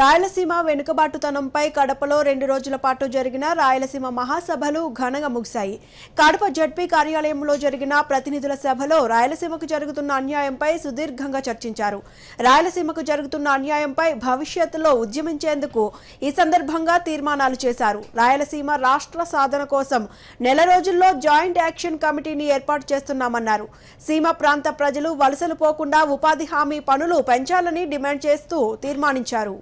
రాయలసీమ వెనుకబాటుతనంపై కడపలో రెండు రోజుల పాటు జరిగిన రాయలసీమ మహాసభలు ఘనంగా ముగిశాయి. కడప జడ్పీ కార్యాలయంలో జరిగిన ప్రతినిధుల సభలో రాయలసీమకు జరుగుతున్న అన్యాయంపై సుదీర్ఘంగా చర్చించారు. రాయలసీమకు జరుగుతున్న అన్యాయంపై భవిష్యత్తులో ఉద్యమించేందుకు ఈ సందర్భంగా తీర్మానాలు చేశారు. రాయలసీమ రాష్ట్ర సాధన కోసం నెల రోజుల్లో జాయింట్ యాక్షన్ కమిటీని ఏర్పాటు చేస్తున్నామన్నారు. సీమ ప్రాంత ప్రజలు వలసలు పోకుండా ఉపాధి హామీ పనులు పెంచాలని డిమాండ్ చేస్తూ తీర్మానించారు.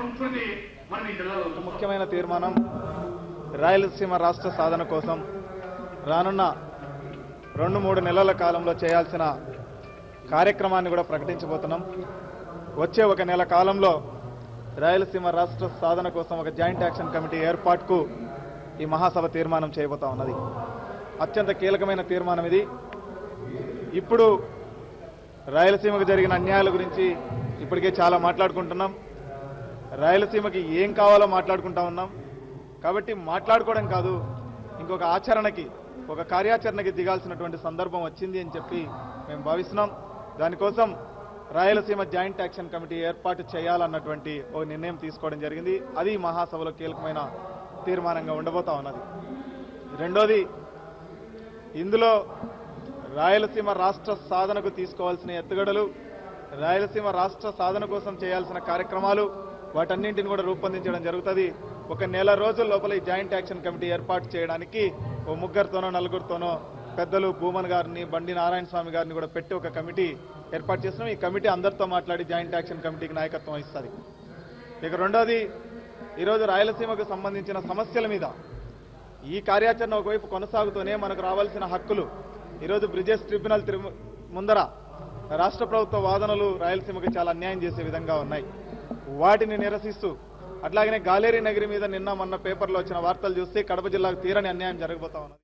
సంస్కృతి మన ఈ జిల్లాలో ముఖ్యమైన తీర్మానం రాయలసీమ రాష్ట్ర సాధన కోసం రానున్న రెండు మూడు నెలల కాలంలో చేయాల్సిన కార్యక్రమాన్ని కూడా ప్రకటించబోతున్నాం. వచ్చే ఒక నెల కాలంలో రాయలసీమ రాష్ట్ర సాధన కోసం ఒక జాయింట్ యాక్షన్ కమిటీ ఏర్పాటుకు ఈ మహాసభ తీర్మానం చేయబోతా ఉన్నది. అత్యంత కీలకమైన తీర్మానం ఇది. ఇప్పుడు రాయలసీమకు జరిగిన అన్యాయాల గురించి ఇప్పటికే చాలా మాట్లాడుకుంటున్నాం. రాయలసీమకి ఏం కావాలో మాట్లాడుకుంటా ఉన్నాం. కాబట్టి మాట్లాడుకోవడం కాదు ఇంకొక ఆచరణకి ఒక కార్యాచరణకి దిగాల్సినటువంటి సందర్భం వచ్చింది అని చెప్పి మేము భావిస్తున్నాం. దానికోసం రాయలసీమ జాయింట్ యాక్షన్ కమిటీ ఏర్పాటు చేయాలన్నటువంటి ఒక నిర్ణయం తీసుకోవడం జరిగింది. అది మహాసభలో కీలకమైన తీర్మానంగా ఉండబోతా ఉన్నది. రెండోది ఇందులో రాయలసీమ రాష్ట్ర సాధనకు తీసుకోవాల్సిన ఎత్తుగడలు రాయలసీమ రాష్ట్ర సాధన కోసం చేయాల్సిన కార్యక్రమాలు వాటన్నింటిని కూడా రూపొందించడం జరుగుతుంది. ఒక నెల రోజుల లోపల ఈ జాయింట్ యాక్షన్ కమిటీ ఏర్పాటు చేయడానికి ఓ ముగ్గురితోనో నలుగురితోనో పెద్దలు భూమన్ గారిని బండి నారాయణ స్వామి గారిని కూడా పెట్టి ఒక కమిటీ ఏర్పాటు చేస్తున్నాం. ఈ కమిటీ అందరితో మాట్లాడి జాయింట్ యాక్షన్ కమిటీకి నాయకత్వం ఇస్తుంది ఇక రెండోది ఈరోజు రాయలసీమకు సంబంధించిన సమస్యల మీద ఈ కార్యాచరణ ఒకవైపు కొనసాగుతూనే మనకు రావాల్సిన హక్కులు. ఈరోజు బ్రిజెస్ ట్రిబ్యునల్ ముందర రాష్ట్ర ప్రభుత్వ వాదనలు రాయలసీమకు చాలా అన్యాయం చేసే విధంగా ఉన్నాయి. వాటిని నిరసిస్తూ అట్లాగనే గాలేరీ నగరి మీద నిన్న మొన్న పేపర్లో వచ్చిన వార్తలు చూస్తే కడప జిల్లాకు తీరని అన్యాయం జరగబోతా ఉన్నది.